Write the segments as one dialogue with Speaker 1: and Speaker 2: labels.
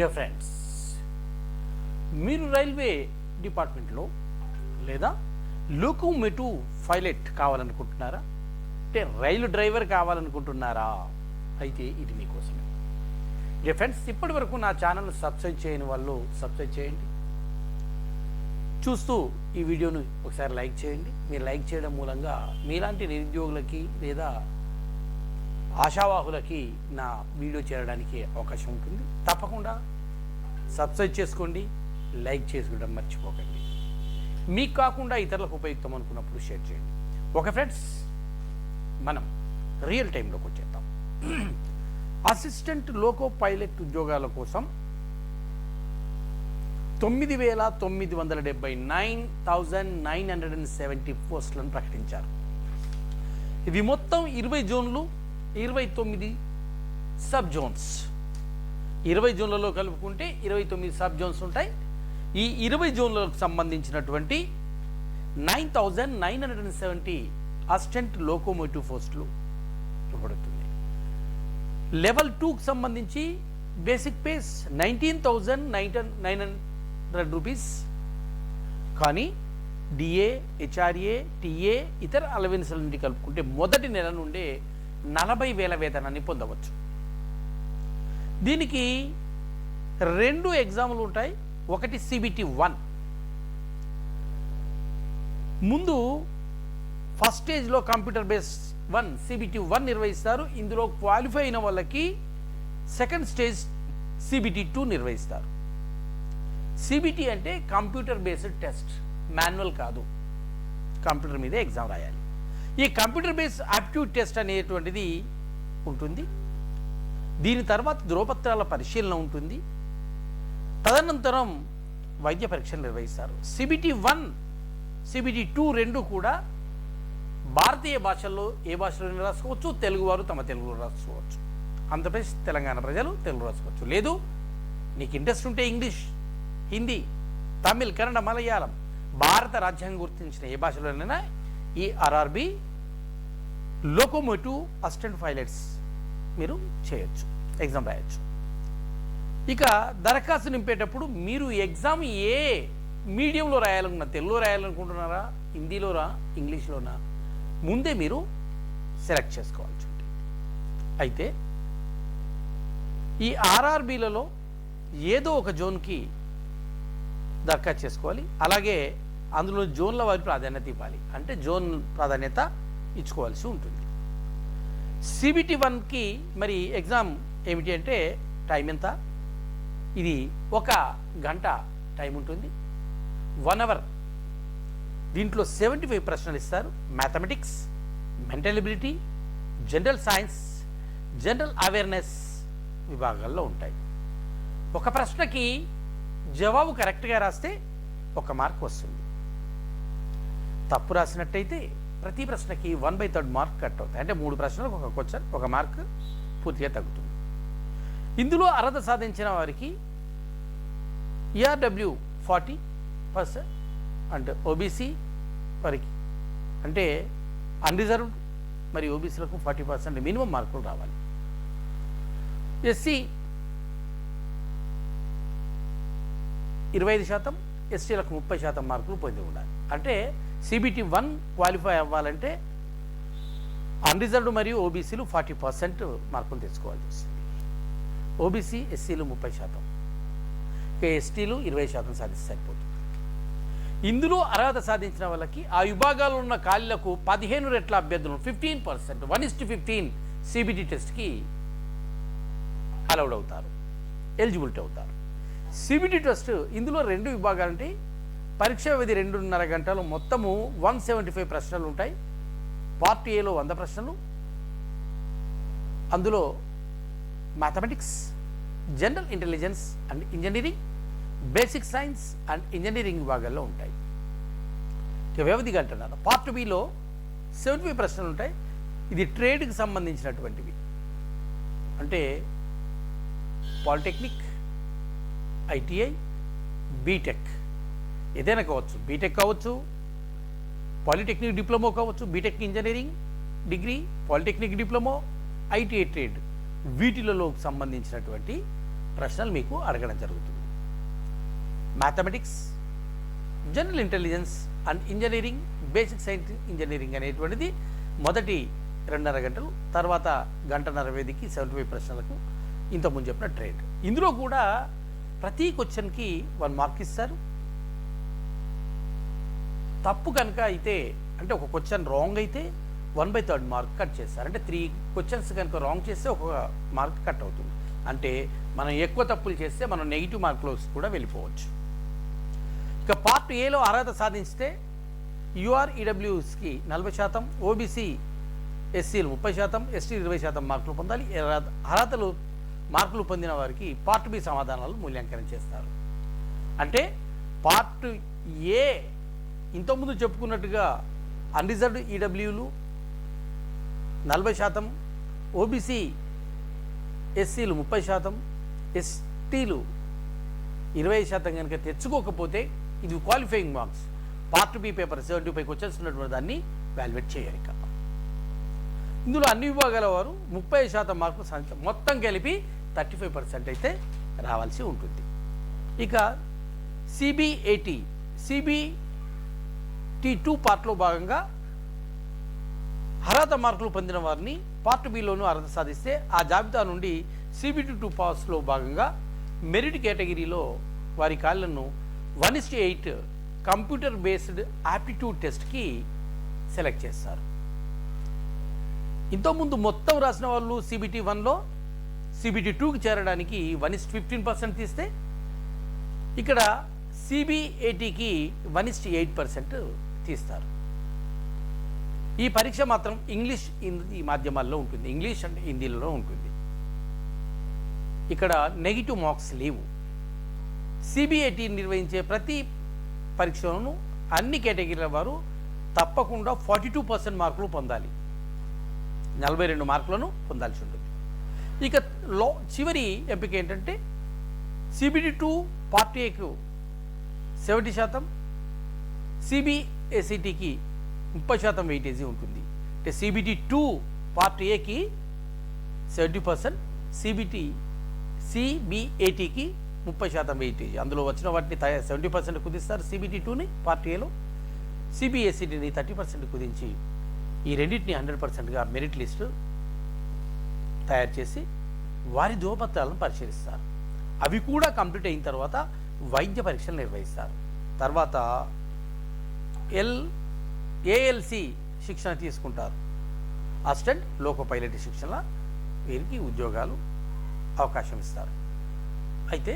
Speaker 1: Dear friends మీరు railway డిపార్ట్మెంట్లో లేదా లోకోమెటు పైలట్ కావాలనుకుంటున్నారా? అంటే రైలు డ్రైవర్ కావాలనుకుంటున్నారా? అయితే ఇది మీకోసమే. డియర్ ఫ్రెండ్స్ ఇప్పటి వరకు నా ఛానల్ సబ్స్క్రైబ్ చేయని వాళ్ళు సబ్స్క్రైబ్ చేయండి. చూస్తూ ఈ వీడియోను ఒకసారి లైక్ చేయండి. మీరు లైక్ చేయడం మూలంగా మీలాంటి నిరుద్యోగులకి లేదా ఆశావాహులకి నా వీడియో చేరడానికి అవకాశం ఉంటుంది. తప్పకుండా సబ్స్క్రైబ్ చేసుకోండి లైక్ చేసుకోవడం మర్చిపోకండి. మీకు కాకుండా ఇతరులకు ఉపయుక్తం అనుకున్నప్పుడు షేర్ చేయండి. ఓకే ఫ్రెండ్స్ మనం రియల్ టైంలోకి వచ్చేద్దాం. అసిస్టెంట్ లోకో పైలట్ ఉద్యోగాల కోసం తొమ్మిది వేల తొమ్మిది వందల డెబ్బై nine thousand nine hundred and seventy పోస్టులను ప్రకటించారు. ఇవి మొత్తం ఇరవై జోన్లు ఇరవై తొమ్మిది సబ్ జోన్స్. ఇరవై జోన్లలో కలుపుకుంటే ఇరవై తొమ్మిది సబ్ జోన్స్ ఉంటాయి. ఈ ఇరవై జోన్లకు సంబంధించినటువంటి nine thousand nine hundred and seventy assistant locomotive పోస్టులు ఇవ్వబడుతుంది లెవెల్ టూకి సంబంధించి basic pay nineteen thousand nine nine hundred rupees. కానీ డిఏ హెచ్ఆర్ఏ టీఏ ఇతర అలవెన్స్ల నుండి కలుపుకుంటే మొదటి నెల నుండే నలభై వేల వేతనాన్ని పొందవచ్చు. దీనికి రెండు ఎగ్జాములు ఉంటాయి ఒకటి సిబిటి వన్ ముందు ఫస్ట్ స్టేజ్లో computer base one CBT one నిర్వహిస్తారు. ఇందులో క్వాలిఫై అయిన వాళ్ళకి సెకండ్ స్టేజ్ సిబిటి టూ నిర్వహిస్తారు. సిబిటి అంటే కంప్యూటర్ బేస్డ్ టెస్ట్ మాన్యువల్ కాదు. కంప్యూటర్ మీదే ఎగ్జామ్ రాయాలి. ఈ కంప్యూటర్ బేస్ ఆప్టిట్యూడ్ టెస్ట్ అనేటువంటిది ఉంటుంది. దీని తర్వాత ధ్రువపత్రాల పరిశీలన ఉంటుంది. తదనంతరం వైద్య పరీక్షలు నిర్వహిస్తారు. సిబిటి వన్ సిబిటి టూ రెండు కూడా భారతీయ భాషల్లో ఏ భాషలో రాసుకోవచ్చు తెలుగువారు తమ తెలుగులో రాసుకోవచ్చు. ఆంధ్రప్రదేశ్ తెలంగాణ ప్రజలు తెలుగు రాసుకోవచ్చు. లేదు నీకు ఇంట్రెస్ట్ ఉంటే ఇంగ్లీష్ హిందీ తమిళ్ కన్నడ మలయాళం భారత రాజ్యాంగం గుర్తించిన ఏ భాషలోనైనా ఈ ఆర్ఆర్బి లోకోమోటివ్ అసిస్టెంట్ పైలట్స్ మీరు చేయొచ్చు ఎగ్జామ్ రాయొచ్చు. ఇక దరఖాస్తు నింపేటప్పుడు మీరు ఎగ్జామ్ ఏ మీడియంలో రాయాలనుకున్నా తెలుగులో రాయాలనుకుంటున్నారా హిందీలోనా ఇంగ్లీష్లోనా ముందే మీరు సెలెక్ట్ చేసుకోవాల్సి ఉంటుంది. అయితే ఈ ఆర్ఆర్బీలలో ఏదో ఒక జోన్కి దరఖాస్తు చేసుకోవాలి. అలాగే అందులో జోన్ల వారి ప్రాధాన్యత ఇవ్వాలి. అంటే జోన్ ప్రాధాన్యత ఇచ్చుకోవాల్సి ఉంటుంది. సిబిటి వన్కి మరి ఎగ్జామ్ ఏమిటి అంటే టైం ఎంత? ఇది ఒక గంట టైం ఉంటుంది. వన్ అవర్ దీంట్లో సెవెంటీ ఫైవ్ ప్రశ్నలు ఇస్తారు. Mathematics mental ability general science general awareness విభాగాల్లో ఉంటాయి. ఒక ప్రశ్నకి జవాబు కరెక్ట్గా రాస్తే ఒక మార్క్ వస్తుంది. తప్పు రాసినట్టయితే ప్రతి ప్రశ్నకి one by third mark cut అవుతాయి. అంటే మూడు ప్రశ్నలకు ఒక క్వశ్చన్ ఒక మార్క్ పూర్తిగా తగ్గుతుంది. ఇందులో అర్హత సాధించిన వారికి ERW forty percent and OBC వారికి. అంటే అన్రిజర్వ్డ్ మరి ఓబీసీలకు ఫార్టీ పర్సెంట్ మినిమం మార్కులు రావాలి. ఎస్సీ ఇరవై ఐదు శాతం ఎస్టీలకు ముప్పై శాతం మార్కులు పొంది ఉండాలి. అంటే సిబిటి వన్ క్వాలిఫై అవ్వాలంటే అన్రిజర్వ్డ్ మరియు ఓబీసీలు ఫార్టీ పర్సెంట్ మార్కులు తెచ్చుకోవాల్సి వస్తుంది. ఓబీసీ ఎస్సీలు ముప్పై శాతం. ఇక ఎస్టీలు ఇరవై శాతం సాధిస్తే సరిపోతుంది. ఇందులో అర్హత సాధించిన వాళ్ళకి ఆ విభాగాల్లో ఉన్న ఖాళీలకు పదిహేను రెట్ల అభ్యర్థులు fifteen percent one is to fifteen CBT టెస్ట్కి అలౌడ్ అవుతారు. ఎలిజిబిలిటీ అవుతారు. సిబిటి టెస్ట్ ఇందులో రెండు విభాగాలు అంటే పరీక్ష వ్యవధి రెండున్నర గంటలు మొత్తము వన్ సెవెంటీ ఫైవ్ ప్రశ్నలు ఉంటాయి. పార్ట్ ఏలో వంద ప్రశ్నలు. అందులో mathematics general intelligence and engineering basic science and engineering విభాగాల్లో ఉంటాయి. వ్యవధి గంటన్నర పార్ట్ బిలో సెవెంటీ ఫైవ్ ప్రశ్నలు ఉంటాయి. ఇది ట్రేడ్కి సంబంధించినటువంటివి. అంటే పాలిటెక్నిక్ ఐటీఐ బీటెక్ ఏదైనా కావచ్చు బీటెక్ కావచ్చు పాలిటెక్నిక్ డిప్లొమో కావచ్చు BTech engineering degree polytechnic diploma ITI trade వీటిలలో సంబంధించినటువంటి ప్రశ్నలు మీకు అడగడం జరుగుతుంది. Mathematics general intelligence and engineering basic science engineering అనేటువంటిది మొదటి రెండున్నర గంటలు తర్వాత గంటన్నర వేదికి సెవెంటీ ఫైవ్ ప్రశ్నలకు ఇంతకుముందు చెప్పిన ట్రేడ్. ఇందులో కూడా ప్రతి క్వశ్చన్కి వన్ మార్క్ ఇస్తారు. తప్పు కనుక అయితే అంటే ఒక క్వశ్చన్ రాంగ్ అయితే one by third mark cut చేస్తారు. అంటే త్రీ క్వశ్చన్స్ కనుక రాంగ్ చేస్తే ఒక మార్క్ కట్ అవుతుంది. అంటే మనం ఎక్కువ తప్పులు చేస్తే మనం నెగిటివ్ మార్కులోకి కూడా వెళ్ళిపోవచ్చు. ఇక పార్ట్ ఏలో అర్హత సాధించితే యూఆర్ ఈడబ్ల్యూస్కి నలభై శాతం ఓబీసీ ఎస్సీలు ముప్పై శాతం ఎస్టీ ఇరవై శాతం మార్కులు పొందాలి. అర్హతలు మార్కులు పొందిన వారికి పార్ట్ బి సమాధానాలు మూల్యాంకనం చేస్తారు. అంటే పార్ట్ ఏ ఇంతకుముందు చెప్పుకున్నట్టుగా అన్రిజర్వ్డ్ ఈడబ్ల్యూలు నలభై శాతం ఓబీసీ ఎస్సీలు ముప్పై శాతం ఎస్టీలు ఇరవై శాతం కనుక తెచ్చుకోకపోతే ఇది qualifying marks part B paper seventy ఫైవ్కి వచ్చేస్తున్నటువంటి దాన్ని వాల్యుయేట్ చేయాలి ఇక. ఇందులో అన్ని విభాగాల వారు ముప్పై శాతం మార్కులు సాధించారు మొత్తం కలిపి థర్టీ ఫైవ్ పర్సెంట్ అయితే రావాల్సి ఉంటుంది. ఇక సిబిఏటి సిబి టీ టూ పార్ట్లో భాగంగా అర్హత మార్కులు పొందిన వారిని పార్ట్ బిలోను అర్హత సాధిస్తే ఆ జాబితా నుండి సిబిటి టూ పాస్లో భాగంగా మెరిట్ కేటగిరీలో వారి కాళ్ళను one is eight computer based aptitude టెస్ట్కి సెలెక్ట్ చేస్తారు. ఇంతకుముందు మొత్తం రాసిన వాళ్ళు సిబిటి వన్లో సిబిటి టూకి చేరడానికి వన్ ఇస్ ఫిఫ్టీన్ పర్సెంట్ తీస్తే ఇక్కడ సిబిఏటికి వన్ ఇస్ ఎయిట్ పర్సెంట్ తీస్తారు ఈ పరీక్ష మాత్రం ఇంగ్లీష్ ఈ మాధ్యమాల్లో ఉంటుంది. ఇంగ్లీష్ అండ్ హిందీలో ఉంటుంది. ఇక్కడ నెగిటివ్ మార్క్స్ లేవు. సిబిఐటి నిర్వహించే ప్రతి పరీక్షలను అన్ని కేటగిరీల వారు తప్పకుండా ఫార్టీ టూ పర్సెంట్ మార్కులు పొందాలి. నలభై రెండు మార్కులను పొందాల్సి ఉంటుంది. ఇక లో చివరి ఎంపిక ఏంటంటే సిబిడి టూ పార్ట్ ఏకు సెవెంటీ శాతం. సిబి ఏసీటీకి ముప్పై శాతం వెయిటేజీ ఉంటుంది. అంటే సిబిటి టూ పార్ట్ ఏకి సెవెంటీ పర్సెంట్ సిబిటి సిబిఏటికి ముప్పై శాతం వెయిటేజ్. అందులో వచ్చిన వాటిని సెవెంటీ పర్సెంట్ కుదిస్తారు సిబిటీ టూని పార్ట్ ఏలో సిబిఎస్ఈటిని థర్టీ పర్సెంట్ కుదించి ఈ రెండింటిని హండ్రెడ్ పర్సెంట్గా మెరిట్ లిస్టు తయారు చేసి వారి ధృవపత్రాలను పరిశీలిస్తారు. అవి కూడా కంప్లీట్ అయిన తర్వాత వైద్య పరీక్షలు నిర్వహిస్తారు. తర్వాత ఎల్ ఏఎల్సి శిక్షణ తీసుకుంటారు. అసిస్టెంట్ లోకో పైలట్ శిక్షణ వీరికి ఉద్యోగాలు అవకాశం ఇస్తారు. అయితే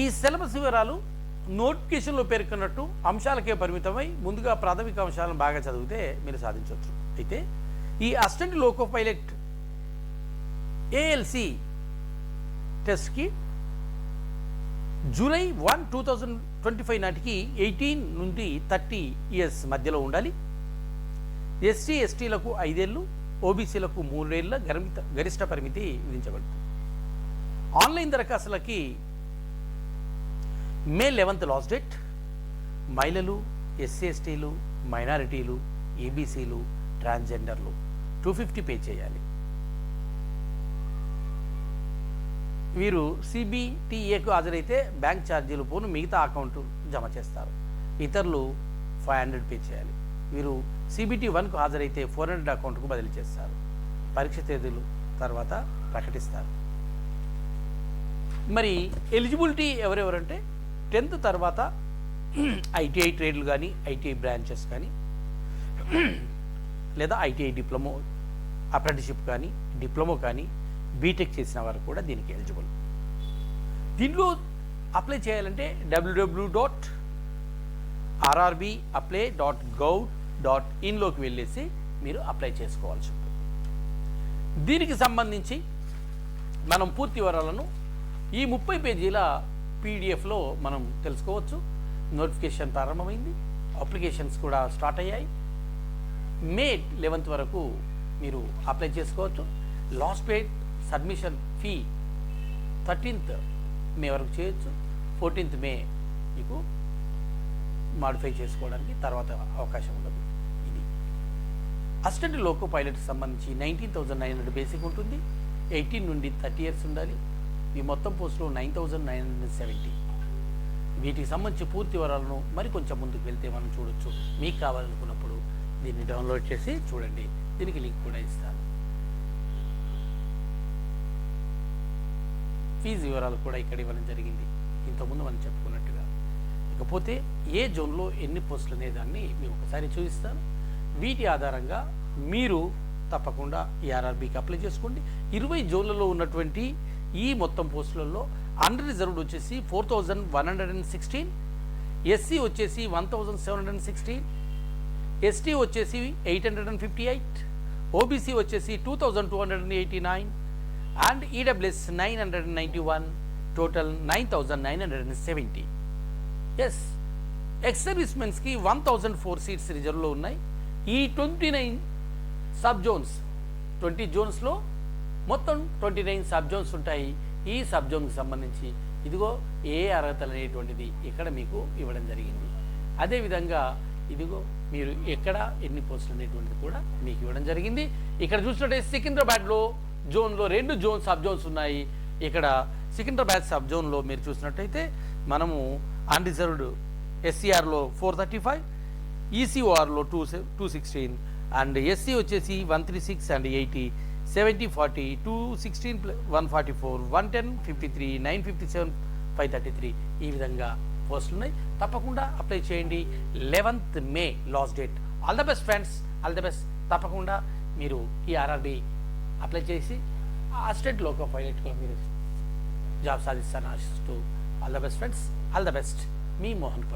Speaker 1: ఈ సిలబస్ వివరాలు నోటిఫికేషన్లో పేర్కొన్నట్టు అంశాలకే పరిమితమై ముందుగా ప్రాథమిక అంశాలను బాగా చదివితే మీరు సాధించవచ్చు. అయితే ఈ అసిస్టెంట్ లోకో పైలట్ ఏఎల్సి టెస్ట్కి July one two thousand twenty five నాటికి ఎయిటీన్ నుండి థర్టీ ఇయర్స్ మధ్యలో ఉండాలి. ఎస్సీ ఎస్టీలకు ఐదేళ్ళు ఓబీసీలకు మూడేళ్ళ గరిమిత గరిష్ట పరిమితి విధించబడుతుంది. ఆన్లైన్ దరఖాస్తులకి మే లెవెన్త్ లాస్ట్ డేట్. మహిళలు ఎస్సీ ఎస్టీలు మైనారిటీలు ఏబీసీలు ట్రాన్స్జెండర్లు టూ ఫిఫ్టీ పే చేయాలి. వీరు సిబిటిఏకు హాజరైతే బ్యాంక్ ఛార్జీలు పోను మిగతా అకౌంట్ జమ చేస్తారు. ఇతరులు ఫైవ్ హండ్రెడ్ పే చేయాలి. వీరు సిబిటి వన్కు హాజరైతే ఫోర్ హండ్రెడ్ అకౌంట్కు బదిలీ చేస్తారు. పరీక్ష తేదీలు తర్వాత ప్రకటిస్తారు. మరి ఎలిజిబిలిటీ ఎవరెవరంటే టెన్త్ తర్వాత ఐటీఐ ట్రేడ్లు కానీ ఐటీఐ బ్రాంచెస్ కానీ లేదా ఐటీఐ డిప్లొమో అప్రెంటిషిప్ కానీ డిప్లొమో కానీ బీటెక్ చేసిన వారు కూడా దీనికి ఎలిజిబుల్ దీనిలో అప్లై చేయాలంటే WW dot RRB apply dot gov dot ఇన్లోకి వెళ్ళేసి మీరు అప్లై చేసుకోవాల్సి ఉంటుంది. దీనికి సంబంధించి మనం పూర్తి వివరాలను ఈ ముప్పై పేజీల పీడిఎఫ్లో మనం తెలుసుకోవచ్చు. నోటిఫికేషన్ ప్రారంభమైంది. అప్లికేషన్స్ కూడా స్టార్ట్ అయ్యాయి. మే లెవెన్త్ వరకు మీరు అప్లై చేసుకోవచ్చు. Last date submission fee thirteenth May వరకు చేయొచ్చు. ఫోర్టీన్త్ మే మీకు మాడిఫై చేసుకోవడానికి తర్వాత అవకాశం ఉండదు. ఇది. అసిస్టెంట్ లోకో పైలట్ సంబంధించి nineteen thousand nine hundred basic ఉంటుంది. ఎయిటీన్ నుండి థర్టీ ఇయర్స్ ఉండాలి. మీ మొత్తం పోస్టులో nine thousand nine hundred seventy వీటికి సంబంధించి పూర్తి వివరాలను మరి కొంచెం ముందుకు వెళ్తే మనం చూడొచ్చు. మీకు కావాలనుకున్నప్పుడు దీన్ని డౌన్లోడ్ చేసి చూడండి. దీనికి లింక్ కూడా ఇస్తాను. ఫీజు వివరాలు కూడా ఇక్కడ ఇవ్వడం జరిగింది. ఇంతకుముందు మనం చెప్పుకున్నట్టుగా. ఇకపోతే ఏ జోన్లో ఎన్ని పోస్టులు అనే దాన్ని మేము ఒకసారి చూపిస్తాను. వీటి ఆధారంగా మీరు తప్పకుండా ఈఆర్ఆర్బికి అప్లై చేసుకోండి. ఇరవై జోన్లలో ఉన్నటువంటి ఈ మొత్తం పోస్టులలో అండర్ రిజర్వ్డ్ వచ్చేసి four thousand one hundred and sixteen SC వచ్చేసి one thousand seven hundred and sixteen ST వచ్చేసి eight hundred and fifty eight OBC వచ్చేసి two thousand two hundred and eighty nine and EWS nine hundred and ninety one total nine thousand nine hundred and seventy S ex సర్వీస్మెన్స్కి one thousand four seats రిజర్వ్లో ఉన్నాయి. ఈ twenty nine sub zones twenty జోన్స్లో మొత్తం twenty nine sub Jones ఉంటాయి. ఈ sub జోన్కి సంబంధించి ఇదిగో ఏ అర్హతలు అనేటువంటిది ఇక్కడ మీకు ఇవ్వడం జరిగింది. అదేవిధంగా ఇదిగో మీరు ఎక్కడ ఎన్ని పోస్టులు అనేటువంటిది కూడా మీకు ఇవ్వడం జరిగింది. ఇక్కడ చూసినట్టే సికింద్రాబాద్లో జోన్లో రెండు జోన్ సబ్ జోన్స్ ఉన్నాయి. ఇక్కడ సికింద్రాబాద్ సబ్ జోన్లో మీరు చూసినట్టయితే మనము అన్రిజర్వ్డ్ ఎస్సీఆర్లో four thirty five ఈసీఓఆర్లో two two sixteen and SC వచ్చేసి one three six and eighty seventy forty two sixteen one forty four one ten fifty three nine fifty seven five thirty three ఈ విధంగా పోస్టులు ఉన్నాయి. తప్పకుండా apply చేయండి. Eleventh May last date. All the best friends. All the best. తప్పకుండా మీరు ఈ RRB apply చేసి ఆ స్టేట్ లోకో పైలట్గా మీరు జాబ్ సాధిస్తాను ఆశిస్తూ all the best friends all the best. Me మోహన్పురం